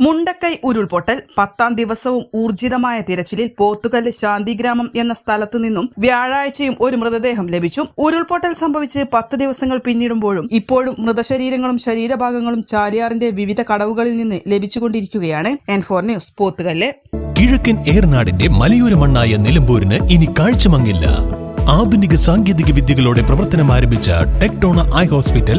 Mundakkai ഉരുൾപൊട്ടൽ പത്താം ദിവസവും ഊർജിതമായ തിരച്ചിലിൽ പോത്തുകല്ല് ശാന്തിഗ്രാമം എന്ന സ്ഥലത്തു നിന്നും വ്യാഴാഴ്ചയും ഒരു മൃതദേഹം ലഭിച്ചു. ഉരുൾപൊട്ടൽ സംഭവിച്ച് പത്ത് ദിവസങ്ങൾ പിന്നിടുമ്പോഴും ഇപ്പോഴും മൃതശരീരങ്ങളും ശരീരഭാഗങ്ങളും ചാലിയാറിന്റെ വിവിധ കടവുകളിൽ നിന്ന് ലഭിച്ചുകൊണ്ടിരിക്കുകയാണ്. N four news Pothukallu. കിഴക്കൻ ഏർനാടിന്റെ മലയോര മണ്ണായ നിലമ്പൂരിന് ഇനി കാഴ്ചമങ്ങില്ല. ആധുനിക സാങ്കേതിക വിദ്യകളോടെ പ്രവർത്തനം ആരംഭിച്ച ടെക്ടോണ ഐ ഹോസ്പിറ്റൽ